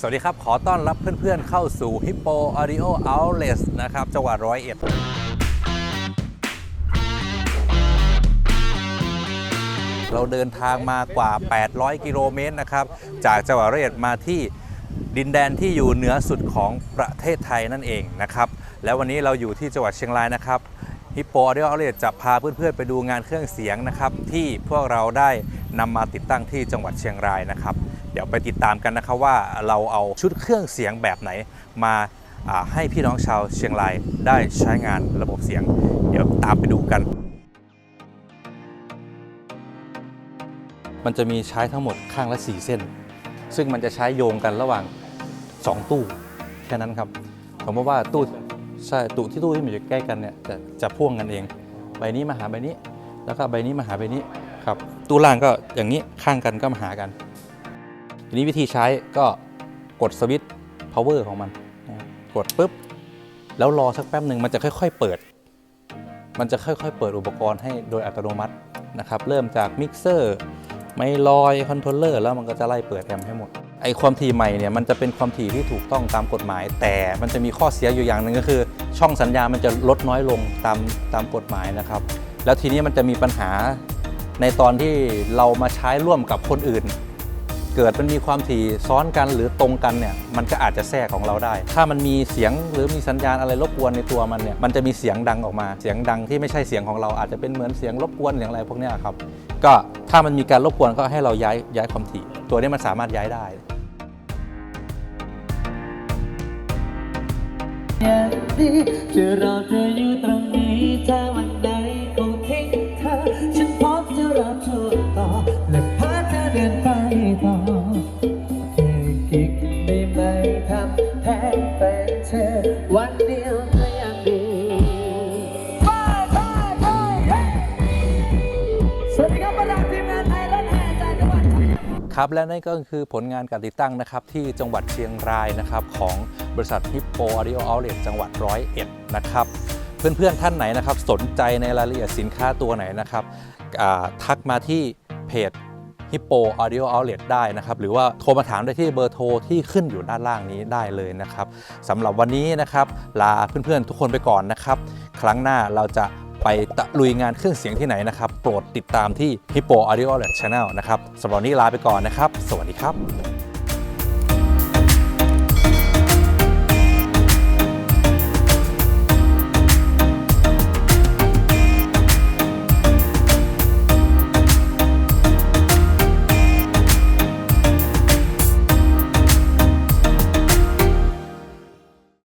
สวัสดีครับ ขอต้อนรับเพื่อนๆเข้าสู่ Hippo Audio Outlet นะครับ จังหวัดร้อยเอ็ดเราเดินทางมากว่า 800 กิโลเมตรนะครับ จากจังหวัดร้อยเอ็ดมาที่ดินแดนที่อยู่เหนือสุดของประเทศไทยนั่นเองนะครับ แล้ววันนี้เราอยู่ที่จังหวัดเชียงรายนะครับฮิปโปออดิโอเอาเลจะพาเพื่อนๆไปดูงานเครื่องเสียงนะครับ ที่พวกเราได้นำมาติดตั้งที่จังหวัดเชียงรายนะครับ เดี๋ยวไปติดตามกันนะครับว่าเราเอาชุดเครื่องเสียงแบบไหนมาให้พี่น้องชาวเชียงรายได้ใช้งานระบบเสียง เดี๋ยวตามไปดูกัน มันจะมีใช้ทั้งหมดข้างละ 4 เส้น ซึ่งมันจะใช้โยงกันระหว่าง 2 ตู้แค่นั้นครับผมว่าตู้ใช่ตู้ที่ตู้ที่มันอยู่ใกล้กันเนี่ยจะจะพ่วงกันเอง ใบนี้มาหาใบนี้ แล้วก็ใบนี้มาหาใบนี้ครับ ตู้ล่างก็อย่างนี้ข้างกันก็มาหากัน ทีนี้วิธีใช้ก็กดสวิตช์ power ของมัน กดปุ๊บ แล้วรอสักแป๊บหนึ่งมันจะค่อย ๆ เปิด มันจะค่อย ๆ เปิดอุปกรณ์ให้โดยอัตโนมัตินะครับ เริ่มจากมิกเซอร์ไมลอยคอนโทรลเลอร์แล้วมันก็จะไล่เปิดแอมป์ให้หมดไอความถี่ใหม่เนี่ยมันจะเป็นความถี่ที่ถูกต้องตามกฎหมาย แต่มันจะมีข้อเสียอยู่อย่างหนึ่งก็คือ ช่องสัญญาณมันจะลดน้อยลงตามตามกฎหมายนะครับ แล้วทีนี้มันจะมีปัญหาในตอนที่เรามาใช้ร่วมกับคนอื่น เกิดมันมีความถี่ซ้อนกันหรือตรงกันเนี่ยมันก็อาจจะแทรกของเราได้ ถ้ามันมีเสียงหรือมีสัญญาณอะไรรบกวนในตัวมันเนี่ยมันจะมีเสียงดังออกมา เสียงดังที่ไม่ใช่เสียงของเราอาจจะเป็นเหมือนเสียงรบกวนเสียงอะไรพวกนี้ครับก็ถ้ามันมีการรบกวนก็ให้เราย้ายย้ายความถี่ ตัวนี้มันสามารถย้ายได้จะรอเธออยู่ตรง ได้ไหมทำแทนแฟนเธอวันเดียวก็ยังดีสวัสดีครับบรรดาทีมงานไทยและแห่จากจังหวัดครับและนั่นก็คือผลงานการติดตั้งนะครับที่จังหวัดเชียงรายนะครับของบริษัท Hippo Audio Outlet จังหวัดร้อยเอ็ดนะครับเพื่อนๆท่านไหนนะครับสนใจในรายละเอียดสินค้าตัวไหนนะครับทักมาที่เพจ Hippo Audio Outlet ได้นะครับ หรือว่าโทรมาถามได้ที่เบอร์โทรที่ขึ้นอยู่ด้านล่างนี้ได้เลยนะครับสำหรับวันนี้นะครับ ลาเพื่อนๆทุกคนไปก่อนนะครับ ครั้งหน้าเราจะไปตะลุยงานเครื่องเสียงที่ไหนนะครับ โปรดติดตามที่ Hippo Audio Outlet Channel นะครับสำหรับวันนี้ลาไปก่อนนะครับ สวัสดีครับ